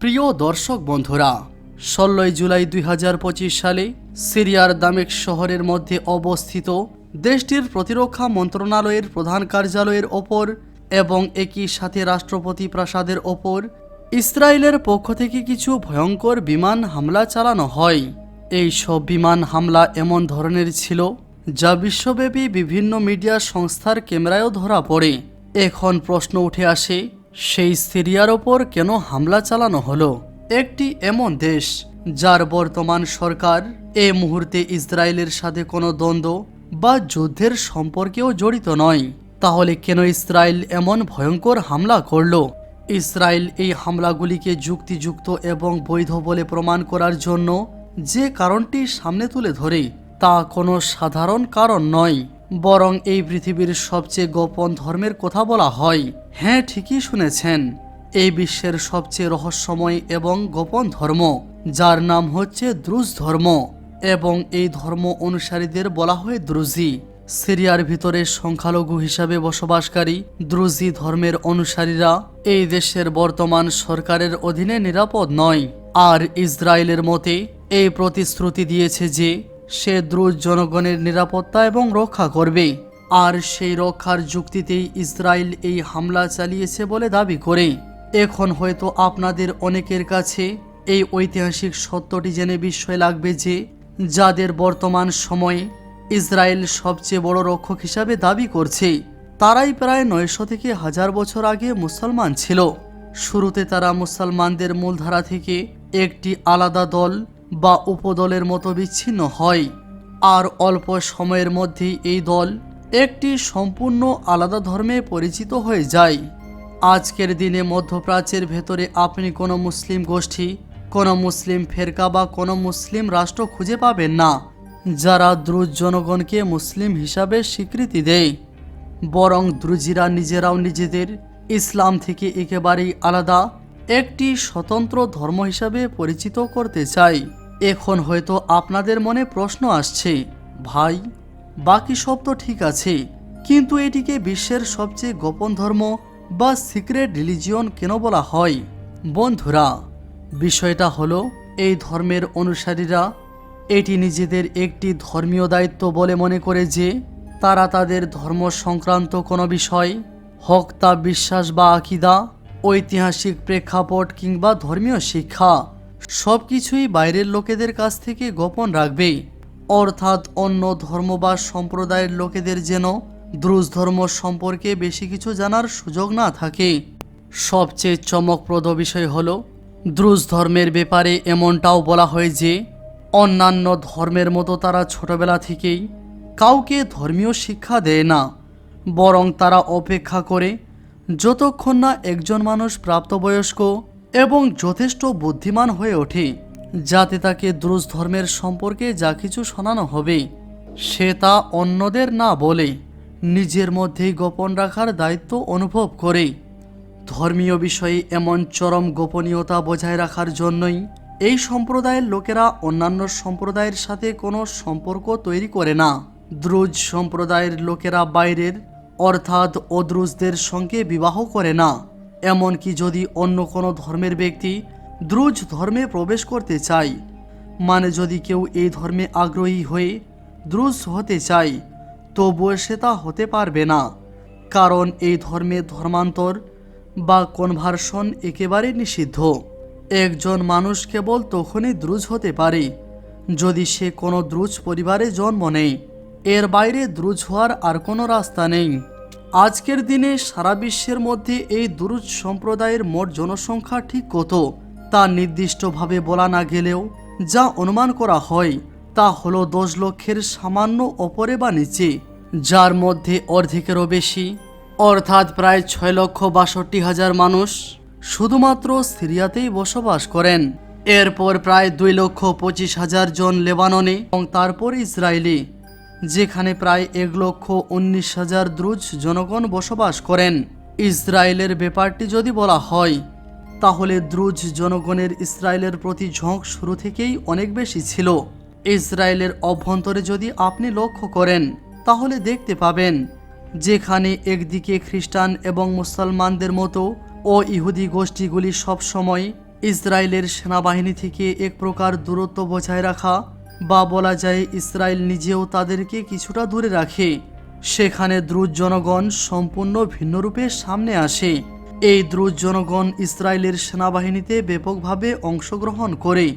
প্রিয় দর্শক বন্ধুরা, ষোলোই জুলাই দুই হাজার পঁচিশ সালে সিরিয়ার দামেক শহরের মধ্যে অবস্থিত দেশটির প্রতিরক্ষা মন্ত্রণালয়ের প্রধান কার্যালয়ের ওপর এবং একই সাথে রাষ্ট্রপতি প্রাসাদের ওপর ইসরায়েলের পক্ষ থেকে কিছু ভয়ঙ্কর বিমান হামলা চালানো হয়। এই সব বিমান হামলা এমন ধরনের ছিল যা বিশ্বব্যাপী বিভিন্ন মিডিয়া সংস্থার ক্যামেরায়ও ধরা পড়ে। এখন প্রশ্ন উঠে আসে সেই সিরিয়ার ওপর কেন হামলা চালানো হলো? একটি এমন দেশ, যার বর্তমান সরকার এ মুহূর্তে ইসরায়েলের সাথে কোনো দ্বন্দ্ব বা যুদ্ধের সম্পর্কেও জড়িত নয়। তাহলে কেন ইসরায়েল এমন ভয়ঙ্কর হামলা করল? ইসরায়েল এই হামলাগুলিকে যুক্তিযুক্ত এবং বৈধ বলে প্রমাণ করার জন্য যে কারণটি সামনে তুলে ধরে, তা কোনো সাধারণ কারণ নয়, বরং এই পৃথিবীর সবচেয়ে গোপন ধর্মের কথা বলা হয়। হ্যাঁ ঠিকই শুনেছেন। এই বিশ্বের সবচেয়ে রহস্যময় এবং গোপন ধর্ম, যার নাম হচ্ছে দ্রুজ ধর্ম এবং এই ধর্ম অনুসারীদের বলা হয় দ্রুজি। সিরিয়ার ভিতরে সংখ্যালঘু হিসাবে বসবাসকারী দ্রুজি ধর্মের অনুসারীরা এই দেশের বর্তমান সরকারের অধীনে নিরাপদ নয়। আর ইসরায়েলের মতে, এই প্রতিশ্রুতি দিয়েছে যে সে দ্রুজ জনগণের নিরাপত্তা এবং রক্ষা করবে। আর সেই রক্ষার যুক্তিতেই ইসরায়েল এই হামলা চালিয়েছে বলে দাবি করে। এখন হয়তো আপনাদের অনেকের কাছে এই ঐতিহাসিক সত্যটি জেনে বিস্ময় লাগবে যে, যাদের বর্তমান সময়ে ইসরায়েল সবচেয়ে বড় রক্ষক হিসাবে দাবি করছে, তারাই প্রায় নয়শো থেকে হাজার বছর আগে মুসলমান ছিল। শুরুতে তারা মুসলমানদের মূলধারা থেকে একটি আলাদা দল বা উপদলের মতো বিচ্ছিন্ন হয়। আর অল্প সময়ের মধ্যেই এই দল একটি সম্পূর্ণ আলাদা ধর্মে পরিচিত হয়ে যায়। আজকের দিনে মধ্যপ্রাচ্যের ভেতরে আপনি কোনো মুসলিম গোষ্ঠী, কোনো মুসলিম ফেরকা বা কোনো মুসলিম রাষ্ট্র খুঁজে পাবেন না, যারা দ্রুজ জনগণকে মুসলিম হিসাবে স্বীকৃতি দেয়। বরং দ্রুজিরা নিজেরাও নিজেদের ইসলাম থেকে একেবারেই আলাদা, একটি স্বতন্ত্র ধর্ম হিসাবে পরিচিত করতে চাই এখন হয়তো আপনাদের মনে প্রশ্ন আসছে, ভাই বাকি সব তো ঠিক আছে, কিন্তু এটিকে বিশ্বের সবচেয়ে গোপন ধর্ম বা সিক্রেট রিলিজিয়ন কেন বলা হয়? বন্ধুরা, বিষয়টা হলো এই ধর্মের অনুসারীরা এটি নিজেদের একটি ধর্মীয় দায়িত্ব বলে মনে করে যে তারা তাদের ধর্ম সংক্রান্ত কোনো বিষয়, হক তা বিশ্বাস বা আকিদা, ঐতিহাসিক প্রেক্ষাপট কিংবা ধর্মীয় শিক্ষা সব কিছুই বাইরের লোকেদের কাছ থেকে গোপন রাখবে। অর্থাৎ অন্য ধর্ম বা সম্প্রদায়ের লোকেদের যেন দ্রুজ ধর্ম সম্পর্কে বেশি কিছু জানার সুযোগ না থাকে। সবচেয়ে চমকপ্রদ বিষয় হল দ্রুজ ধর্মের ব্যাপারে এমনটাও বলা হয় যে, অন্যান্য ধর্মের মতো তারা ছোটবেলা থেকেই কাউকে ধর্মীয় শিক্ষা দেয় না, বরং তারা অপেক্ষা করে যতক্ষণ না একজন মানুষ প্রাপ্তবয়স্ক এবং যথেষ্ট বুদ্ধিমান হয়ে ওঠে। যাতে তাকে দ্রুজ ধর্মের সম্পর্কে যা কিছু শোনানো হবে সে তা অন্যদের না বলে নিজের মধ্যেই গোপন রাখার দায়িত্ব অনুভব করে ধর্মীয় বিষয়ে এমন চরম গোপনীয়তা বজায় রাখার জন্যই এই সম্প্রদায়ের লোকেরা অন্যান্য সম্প্রদায়ের সাথে কোনো সম্পর্ক তৈরি করে না। দ্রুজ সম্প্রদায়ের লোকেরা বাইরের, অর্থাৎ অদ্রুজদের সঙ্গে বিবাহ করে না। এমনকি যদি অন্য কোনো ধর্মের ব্যক্তি দ্রুজ ধর্মে প্রবেশ করতে চায় মানে যদি কেউ এই ধর্মে আগ্রহী হয়ে দ্রুজ হতে চায়, তবুও সে তা হতে পারবে না। কারণ এই ধর্মে ধর্মান্তর বা কনভার্সন একেবারে নিষিদ্ধ। একজন মানুষ কেবল তখনই দ্রুজ হতে পারে, যদি সে কোনো দ্রুজ পরিবারে জন্ম নেয়। এর বাইরে দ্রুজ হওয়ার আর কোনো রাস্তা নেই। আজকের দিনে সারা বিশ্বের মধ্যে এই দ্রুজ সম্প্রদায়ের মোট জনসংখ্যা ঠিক কত? তা নির্দিষ্টভাবে বলা না গেলেও যা অনুমান করা হয় তা হলো দশ লক্ষের সামান্য ওপরে বা নিচে, যার মধ্যে অর্ধেকেরও বেশি, অর্থাৎ প্রায় ছয় লক্ষ বাষট্টি হাজার মানুষ শুধুমাত্র সিরিয়াতেই বসবাস করেন। এরপর প্রায় দুই লক্ষ পঁচিশ হাজার জন লেবাননে এবং তারপর ইসরায়েলি, যেখানে প্রায় এক লক্ষ উনিশ হাজার দ্রুজ জনগণ বসবাস করেন। ইসরায়েলের ব্যাপারটি যদি বলা হয় তাহলে দ্রুজ জনগণের ইসরায়েলের প্রতি ঝোঁক শুরু থেকেই অনেক বেশি ছিল। ইসরায়েলের অভ্যন্তরে যদি আপনি লক্ষ্য করেন, তাহলে দেখতে পাবেন যেখানে একদিকে খ্রিস্টান এবং মুসলমানদের মতো ও ইহুদি গোষ্ঠীগুলি সবসময় ইসরায়েলের সেনাবাহিনী থেকে এক প্রকার দূরত্ব বজায় রাখা বা বলা যায় ইসরায়েল নিজেও তাদেরকে কিছুটা দূরে রাখে। সেখানে দ্রুত জনগণ সম্পূর্ণ ভিন্নরূপে সামনে আসে। এই দ্রুত জনগণ ইসরায়েলের সেনাবাহিনীতে ব্যাপকভাবে অংশগ্রহণ করে।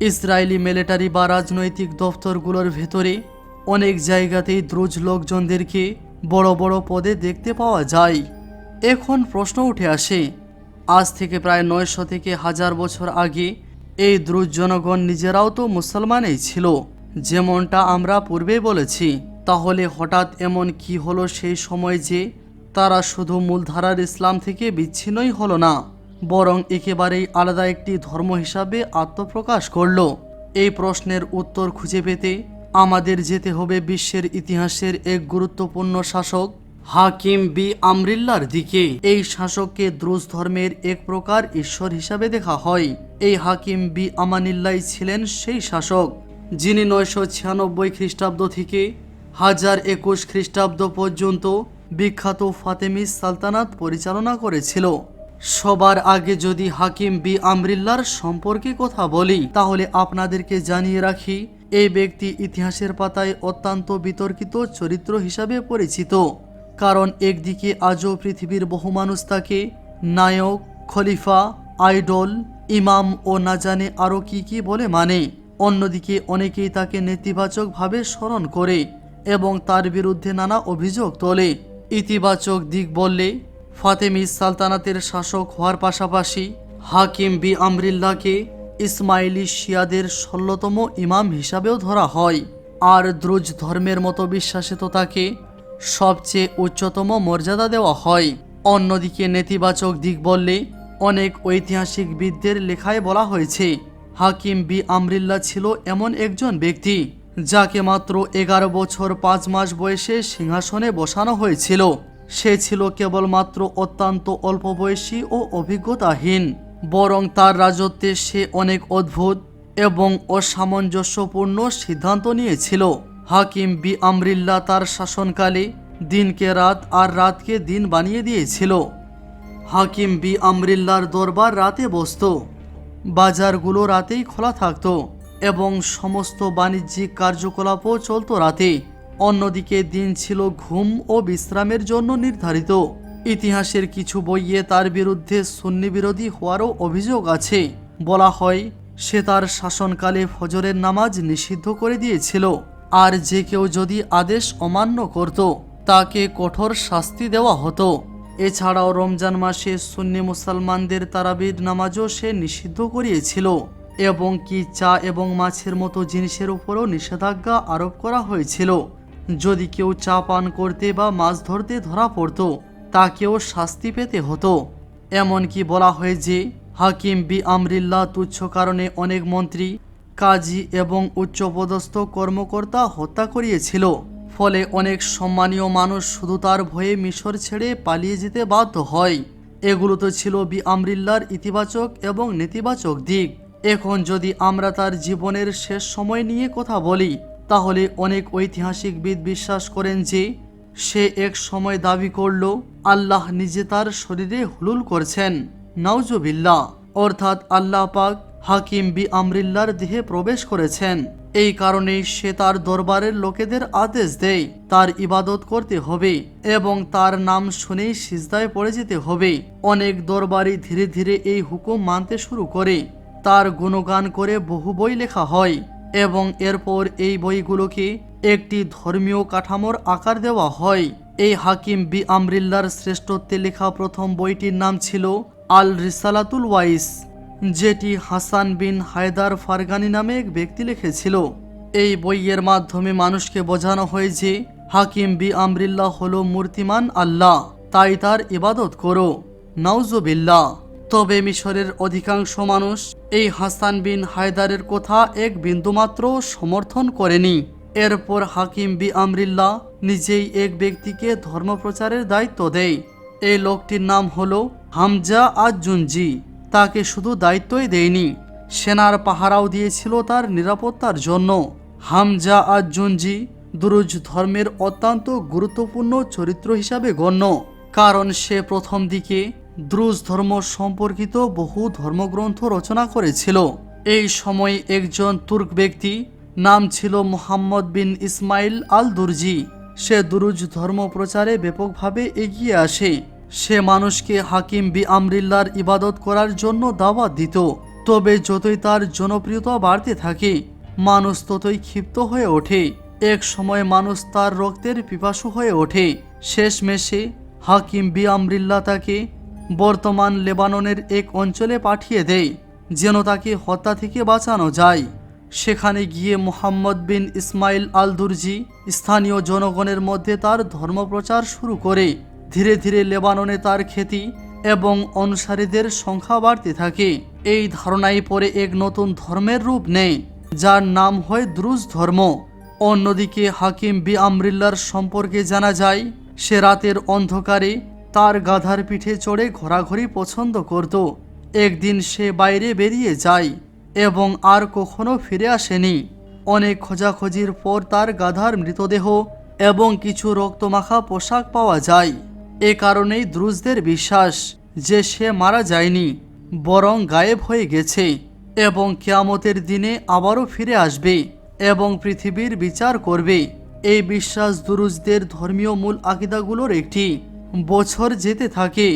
ইসরায়েলি মিলিটারি বা রাজনৈতিক দফতরগুলোর ভেতরে অনেক জায়গাতেই দ্রুজ লোকজনদেরকে বড় বড় পদে দেখতে পাওয়া যায়। এখন প্রশ্ন উঠে আসে, আজ থেকে প্রায় নয়শো থেকে হাজার বছর আগে এই দ্রুজ জনগণ নিজেরাও তো মুসলমানই ছিল। যেমনটা আমরা পূর্বেই বলেছি, তাহলে হঠাৎ এমন কি হলো সেই সময় যে তারা শুধু মূলধারার ইসলাম থেকে বিচ্ছিন্নই হলো না, বরং একেবারেই আলাদা একটি ধর্ম হিসাবে আত্মপ্রকাশ করল। এই প্রশ্নের উত্তর খুঁজে পেতে আমাদের যেতে হবে বিশ্বের ইতিহাসের এক গুরুত্বপূর্ণ শাসক, হাকিম বি আমরিল্লার দিকে। এই শাসককে দ্রুজ ধর্মের এক প্রকার ঈশ্বর হিসাবে দেখা হয়। এই হাকিম বি আমানিল্লাই ছিলেন সেই শাসক, যিনি নয়শো ছিয়ানব্বই খ্রিস্টাব্দ থেকে হাজার একুশ খ্রিস্টাব্দ পর্যন্ত বিখ্যাত ফাতেমিস সালতানাত পরিচালনা করেছিল। সবার আগে যদি হাকিম বি আমরিল্লার সম্পর্কে কথা বলি, তাহলে আপনাদেরকে জানিয়ে রাখি, এই ব্যক্তি ইতিহাসের পাতায় অত্যন্ত বিতর্কিত চরিত্র হিসাবে পরিচিত। কারণ একদিকে আজও পৃথিবীর বহু মানুষ তাকে নায়ক, খলিফা, আইডল, ইমাম ও না জানে আরও কি কি বলে মানে। অন্যদিকে অনেকেই তাকে নেতিবাচকভাবে স্মরণ করে এবং তার বিরুদ্ধে নানা অভিযোগ তোলে। ইতিবাচক দিক বললে ফাতেমিস সালতানাতের শাসক হওয়ার পাশাপাশি হাকিম বি আমরিল্লাকে ইসমাইলি শিয়াদের ষোলতম ইমাম হিসাবেও ধরা হয়। আর দ্রুজ ধর্মের মতো বিশ্বাসে তো তাকে সবচেয়ে উচ্চতম মর্যাদা দেওয়া হয়। অন্যদিকে নেতিবাচক দিক বললে অনেক ঐতিহাসিক ঐতিহাসিকবিদদের লেখায় বলা হয়েছে, হাকিম বি আমরিল্লা ছিল এমন একজন ব্যক্তি। যাকে মাত্র এগারো বছর পাঁচ মাস বয়সে সিংহাসনে বসানো হয়েছিল। সে ছিল কেবলমাত্র অত্যন্ত অল্প বয়সী ও অভিজ্ঞতাহীন, বরং তার রাজত্বে সে অনেক অদ্ভুত এবং অসামঞ্জস্যপূর্ণ সিদ্ধান্ত নিয়েছিল। হাকিম বি আমরিল্লা তার শাসনকালে দিনকে রাত আর রাতকে দিন বানিয়ে দিয়েছিল। হাকিম বি আমরিল্লার দরবার রাতে বসত। বাজারগুলো রাতেই খোলা থাকতো। এবং সমস্ত বাণিজ্যিক কার্যকলাপও চলত রাতে। অন্যদিকে দিন ছিল ঘুম ও বিশ্রামের জন্য নির্ধারিত। ইতিহাসের কিছু বইয়ে তার বিরুদ্ধে সুন্নি বিরোধী হওয়ারও অভিযোগ আছে। বলা হয়, সে তার শাসনকালে ফজরের নামাজ নিষিদ্ধ করে দিয়েছিল। আর যে কেউ যদি আদেশ অমান্য করত, তাকে কঠোর শাস্তি দেওয়া হতো। এছাড়াও রমজান মাসে সুন্নি মুসলমানদের তারাবির নামাজও সে নিষিদ্ধ করিয়েছিল। এবং কি চা এবং মাছের মতো জিনিসের উপরও নিষেধাজ্ঞা আরোপ করা হয়েছিল। যদি কেউ চা পান করতে বা মাছ ধরতে ধরা পড়তো, তাকেও শাস্তি পেতে হতো। এমনকি বলা হয় যে, হাকিম বি আমরিল্লা তুচ্ছ কারণে অনেক মন্ত্রী, কাজী এবং উচ্চপদস্থ কর্মকর্তা হত্যা করিয়েছিল। ফলে অনেক সম্মানীয় মানুষ শুধু তার ভয়ে মিশর ছেড়ে পালিয়ে যেতে বাধ্য হয়। এগুলো তো ছিল বি আমরিল্লার ইতিবাচক এবং নেতিবাচক দিক। এখন যদি আমরা তার জীবনের শেষ সময় নিয়ে কথা বলি, তাহলে অনেক ঐতিহাসিকবিদ বিশ্বাস করেন যে, সে এক সময় দাবি করল, আল্লাহ নিজে তার শরীরে হুলুল করছেন। নাউজুবিল্লাহ। অর্থাৎ আল্লাহ পাক হাকিম বি আমরিল্লার দেহে প্রবেশ করেছেন। এই কারণেই সে তার দরবারের লোকেদের আদেশ দেয়, তার ইবাদত করতে হবে এবং তার নাম শুনেই সিজদায় পড়ে যেতে হবে। অনেক দরবারই ধীরে ধীরে এই হুকুম মানতে শুরু করে। তার গুণগান করে বহু বই লেখা হয় এবং এরপর এই বইগুলোকে একটি ধর্মীয় কাঠামোর আকার দেওয়া হয়। এই হাকিম বি আমরিল্লার শ্রেষ্ঠত্বে লেখা প্রথম বইটির নাম ছিল আল রিসালাতুল ওয়াইস, যেটি হাসান বিন হায়দার ফারগানি নামে এক ব্যক্তি লিখেছিল। এই বইয়ের মাধ্যমে মানুষকে বোঝানো হয় যে হাকিম বি আমরিল্লাহ হল মূর্তিমান আল্লাহ, তাই তার ইবাদত করো, নাউজুবিল্লাহ। তবে মিশরের অধিকাংশ মানুষ এই হাসান বিন হায়দারের কথা এক বিন্দুমাত্র সমর্থন করেনি। এরপর হাকিম বি আমরিল্লাহ নিজেই এক ব্যক্তিকে ধর্মপ্রচারের দায়িত্ব দেয়। এই লোকটির নাম হলো হামজা আজুনজি তাকে শুধু দায়িত্বই দেয়নি, সেনার পাহারাও দিয়েছিল তার নিরাপত্তার জন্য। হামজা আজুনজি দুরুজ ধর্মের অত্যন্ত গুরুত্বপূর্ণ চরিত্র হিসাবে গণ্য, কারণ সে প্রথম দিকে দ্রুজ ধর্ম সম্পর্কিত বহু ধর্মগ্রন্থ রচনা করেছিল। এই সময় একজন তুর্ক ব্যক্তি, নাম ছিল মোহাম্মদ বিন ইসমাইল আল দুরজি সে দুরুজ ধর্ম প্রচারে ব্যাপকভাবে এগিয়ে আসে। সে মানুষকে হাকিম বি আমরিল্লার ইবাদত করার জন্য দাওয়াত দিত। তবে যতই তার জনপ্রিয়তা বাড়তে থাকে, মানুষ ততই ক্ষিপ্ত হয়ে ওঠে। এক সময় মানুষ তার রক্তের পিপাসু হয়ে ওঠে। শেষমেশে হাকিম বি আমরিল্লা তাকে বর্তমান লেবাননের এক অঞ্চলে পাঠিয়ে দেয়, যেন তাকে হত্যা থেকে বাঁচানো যায়। সেখানে গিয়ে মোহাম্মদ বিন ইসমাইল আল দুরজি স্থানীয় জনগণের মধ্যে তার ধর্মপ্রচার শুরু করে। ধীরে ধীরে লেবাননে তার খ্যাতি এবং অনুসারীদের সংখ্যা বাড়তে থাকে। এই ধারণায় পরে এক নতুন ধর্মের রূপ নেয়, যার নাম হয় দ্রুজ ধর্ম। অন্যদিকে হাকিম বি আমরিল্লার সম্পর্কে জানা যায়, সে রাতের অন্ধকারে তার গাধার পিঠে চড়ে ঘোরাঘুরি পছন্দ করত। একদিন সে বাইরে বেরিয়ে যায় এবং আর কখনো ফিরে আসেনি। অনেক খোঁজাখুঁজির পর তার গাধার মৃতদেহ এবং কিছু রক্তমাখা পোশাক পাওয়া যায়। এ কারণেই দ্রুজদের বিশ্বাস যে সে মারা যায়নি, বরং গায়েব হয়ে গেছে এবং কেয়ামতের দিনে আবারও ফিরে আসবে এবং পৃথিবীর বিচার করবে। এই বিশ্বাস দুরুজদের ধর্মীয় মূল আকিদাগুলোর একটি। বছর যেতে থাকে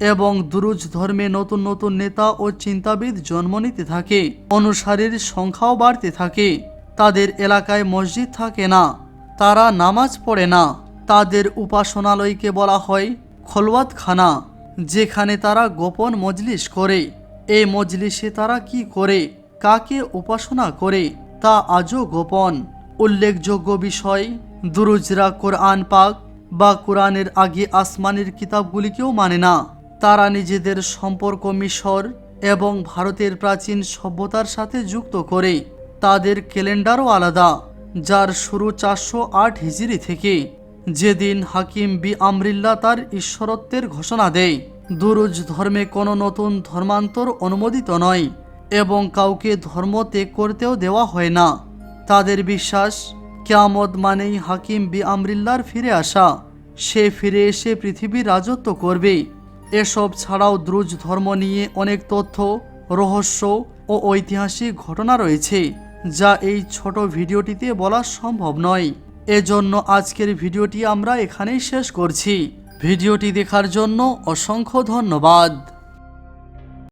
এবং দুরুজ ধর্মে নতুন নতুন নেতা ও চিন্তাবিদ জন্ম নিতে থাকে। অনুসারীর সংখ্যাও বাড়তে থাকে। তাদের এলাকায় মসজিদ থাকে না, তারা নামাজ পড়ে না। তাদের উপাসনালয়কে বলা হয় খলওয়াতখানা, যেখানে তারা গোপন মজলিস করে। এই মজলিসে তারা কি করে, কাকে উপাসনা করে, তা আজও গোপন। উল্লেখযোগ্য বিষয়, দুরুজরা কোরআন পাক বা কোরআনের আগে আসমানের কিতাবগুলিকেও মানে না। তারা নিজেদের সম্পর্ক মিশর এবং ভারতের প্রাচীন সভ্যতার সাথে যুক্ত করে। তাদের ক্যালেন্ডারও আলাদা, যার শুরু চারশো আট হিজড়ি থেকে। যেদিন হাকিম বি আমরিল্লা তার ঈশ্বরত্বের ঘোষণা দেয়, দুরুজ ধর্মে কোনো নতুন ধর্মান্তর অনুমোদিত নয় এবং কাউকে ধর্ম ত্যাগ করতেও দেওয়া হয় না। তাদের বিশ্বাস কেয়ামত মানেই হাকিম বি আমরিল্লার ফিরে আসা। সে ফিরে এসে পৃথিবীর রাজত্ব করবে। এসব ছাড়াও দ্রুজ ধর্ম নিয়ে অনেক তথ্য, রহস্য ও ঐতিহাসিক ঘটনা রয়েছে, যা এই ছোট ভিডিওটিতে বলা সম্ভব নয়। এজন্য আজকের ভিডিওটি আমরা এখানেই শেষ করছি। ভিডিওটি দেখার জন্য অসংখ্য ধন্যবাদ।